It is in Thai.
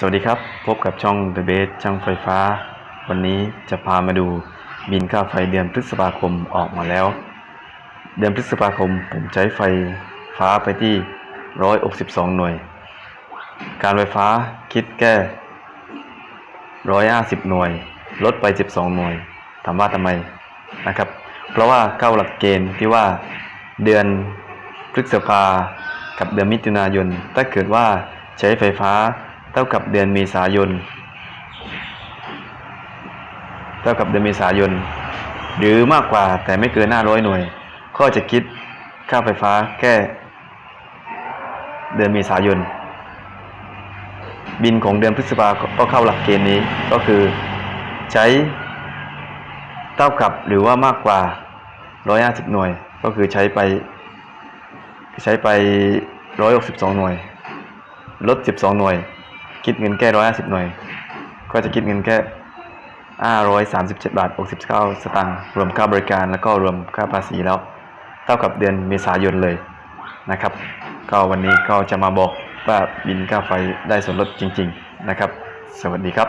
สวัสดีครับ พบกับช่อง The Base ช่างไฟฟ้า วันนี้จะพามาดูบินค่าไฟเดือนพฤษภาคมออกมาแล้ว เดือนพฤษภาคมผมใช้ไฟฟ้าไปที่ 162 หน่วย การไฟฟ้าคิดแก้ 150 หน่วย ลดไป 12 หน่วย ถามว่าทำไมนะครับ เพราะว่าเข้าหลักเกณฑ์ที่ว่าเดือนพฤษภากับเดือนมิถุนายนถ้าเกิดว่าใช้ไฟฟ้า ท่ากับเดือนเมษายน เท่ากับเดือนเมษายน หรือมากกว่าแต่ไม่เกิน 500 หน่วย ก็จะคิดค่าไฟฟ้าแค่เดือนเมษายน บินของเดือนพฤษภาก็เข้าหลักเกณฑ์นี้ก็คือใช้เท่ากับหรือว่ามากกว่า 150 หน่วย ก็คือใช้ไปใช้ไป 162 หน่วย ลด 12 หน่วย คิดเงินแค่ร้อยห้าสิบหน่วย ก็จะคิดเงินแค่ห้าร้อยสามสิบเจ็ดบาท69สตางค์รวมค่าบริการแล้วก็รวมค่าภาษีแล้ว เท่ากับเดือนเมษายนเลยนะครับ ก็วันนี้ก็จะมาบอกว่าบินค่าไฟได้ส่วนลดจริง ๆนะครับ สวัสดีครับ